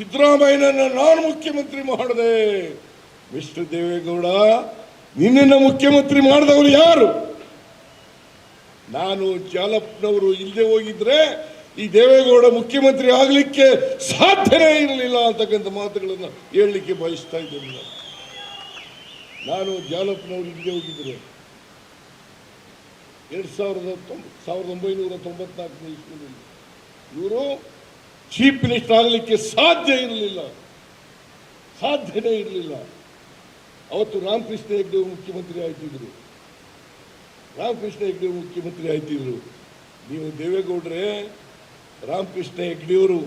ಸಿದ್ದರಾಮಯ್ಯನನ್ನ ನಾನು ಮುಖ್ಯಮಂತ್ರಿ ಮಾಡಿದೆ ಮಿಸ್ಟರ್ ದೇವೇಗೌಡ, ನಿನ್ನನ್ನು ಮುಖ್ಯಮಂತ್ರಿ ಮಾಡಿದವರು ಯಾರು ನಾನು ಜಾಲಪ್ನವರು ಇಲ್ಲದೆ ಹೋಗಿದ್ರೆ ಈ ದೇವೇಗೌಡ ಮುಖ್ಯಮಂತ್ರಿ ಆಗಲಿಕ್ಕೆ ಸಾಧ್ಯನೇ ಇರಲಿಲ್ಲ ಅಂತಕ್ಕಂಥ ಮಾತುಗಳನ್ನು ಹೇಳಲಿಕ್ಕೆ ಬಯಸ್ತಾ ಇದ್ದೇನೆ ನಾನು. ಜಾಲಪ್ನವರು ಇಲ್ಲದೆ ಹೋಗಿದ್ರೆ ಎರಡು ಸಾವಿರದ ತೊಂಬ, ಸಾವಿರದ ಒಂಬೈನೂರ ತೊಂಬತ್ನಾಲ್ಕನೇ ಇಸ್ವಿನಲ್ಲಿ ಇವರು ಚೀಫ್ ಮಿನಿಸ್ಟರ್ ಆಗಲಿಕ್ಕೆ ಸಾಧ್ಯ ಇರಲಿಲ್ಲ. ಸಾಧ್ಯನೇ ಇರಲಿಲ್ಲ. ಅವತ್ತು ರಾಮಕೃಷ್ಣ ಹೆಗ್ಡೆ ಮುಖ್ಯಮಂತ್ರಿ ಆಯ್ತಿದ್ರು. ರಾಮಕೃಷ್ಣ ಹೆಗ್ಡೆ ಮುಖ್ಯಮಂತ್ರಿ ಆಯ್ತಿದ್ರು. ನೀವು ದೇವೇಗೌಡ್ರೆ, ರಾಮಕೃಷ್ಣ ಹೆಗ್ಡೆಯವರು,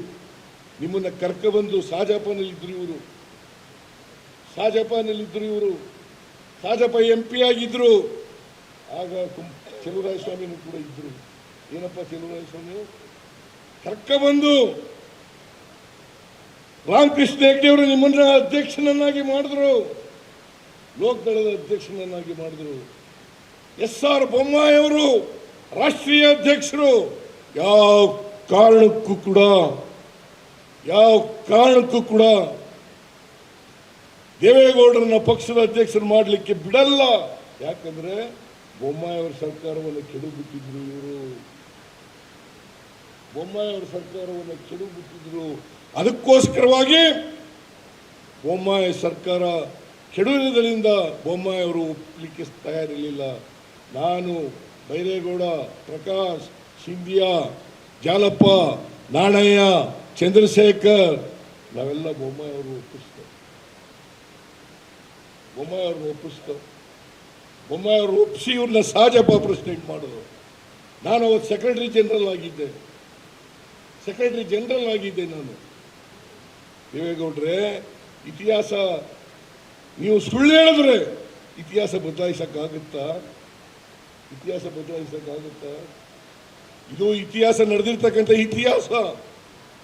ನಿಮ್ಮನ್ನ ಕರ್ಕೊಬಂದು ಸಾಜಾಪನಲ್ಲಿದ್ದರು ಇವರು. ಸಾಜಾಪನಲ್ಲಿದ್ದರು ಇವರು. ಸಾಜಪ್ಪ ಎಂ ಪಿ ಆಗಿದ್ರು. ಆಗ ಕುಂ- ಚೆಲುವರಾಯ ಸ್ವಾಮಿನೂ ಕೂಡ ಇದ್ದರು ಏನಪ್ಪ ಚೆಲುವರಾಯ ಸ್ವಾಮಿ ಕರ್ಕೊಬಂದು ರಾಮಕೃಷ್ಣ ಹೆಗ್ಡೆಯವರು ನಿಮ್ಮನ್ನ ಅಧ್ಯಕ್ಷನನ್ನಾಗಿ ಮಾಡಿದ್ರು. ಲೋಕದಳದ ಅಧ್ಯಕ್ಷನನ್ನಾಗಿ ಮಾಡಿದ್ರು. ಎಸ್ ಆರ್ ಬೊಮ್ಮಾಯಿ ಅವರು ರಾಷ್ಟ್ರೀಯ ಅಧ್ಯಕ್ಷರು. ಯಾವ ಕಾರಣಕ್ಕೂ ಕೂಡ, ಯಾವ ಕಾರಣಕ್ಕೂ ಕೂಡ ದೇವೇಗೌಡರನ್ನ ಪಕ್ಷದ ಅಧ್ಯಕ್ಷರು ಮಾಡಲಿಕ್ಕೆ ಬಿಡಲ್ಲ. ಯಾಕಂದ್ರೆ ಬೊಮ್ಮಾಯಿ ಅವರ ಸರ್ಕಾರವನ್ನು ಕೆಡಬಿಟ್ಟಿದ್ರು ಇವರು. ಬೊಮ್ಮಾಯಿ ಸರ್ಕಾರವನ್ನು ಕೆಡಬಿಟ್ಟಿದ್ರು. ಅದಕ್ಕೋಸ್ಕರವಾಗಿ ಬೊಮ್ಮಾಯಿ ಸರ್ಕಾರ ಕೆಡುವುದರಿಂದ ಬೊಮ್ಮಾಯಿಯವರು ಒಪ್ಪಲಿಕ್ಕೆ ತಯಾರಿರಲಿಲ್ಲ. ನಾನು ಬೈರೇಗೌಡ, ಪ್ರಕಾಶ್, ಸಿಂಧಿಯಾ ಜಾಲಪ್ಪ ನಾಣಯ್ಯ, ಚಂದ್ರಶೇಖರ್, ನಾವೆಲ್ಲ ಬೊಮ್ಮಾಯಿಯವರು ಒಪ್ಪಿಸ್ತೇವೆ. ಬೊಮ್ಮಾಯಿಯವರು ಅವ್ರನ್ನ ಒಪ್ಪಿಸ್ತೇವೆ. ಬೊಮ್ಮಾಯಿಯವರು ಒಪ್ಪಿಸಿ ಇವ್ರನ್ನ ಸಹಜಪ್ಪ ಪ್ರೆಸಿಡೆಂಟ್ ಮಾಡಿದ್ರು ನಾನು ಅವತ್ತು ಸೆಕ್ರೆಟರಿ ಜನರಲ್ ಆಗಿದ್ದೆ. ಸೆಕ್ರೆಟರಿ ಜನರಲ್ ಆಗಿದ್ದೆ ನಾನು. ದೇವೇಗೌಡ್ರೆ, ಇತಿಹಾಸ, ನೀವು ಸುಳ್ಳು ಹೇಳಿದ್ರೆ ಇತಿಹಾಸ ಬದಲಾಯಿಸಕ್ಕಾಗುತ್ತಾ? ಇತಿಹಾಸ ಬದಲಾಯಿಸಕ್ಕಾಗುತ್ತಾ? ಇದು ಇತಿಹಾಸ ನಡೆದಿರ್ತಕ್ಕಂಥ ಇತಿಹಾಸ.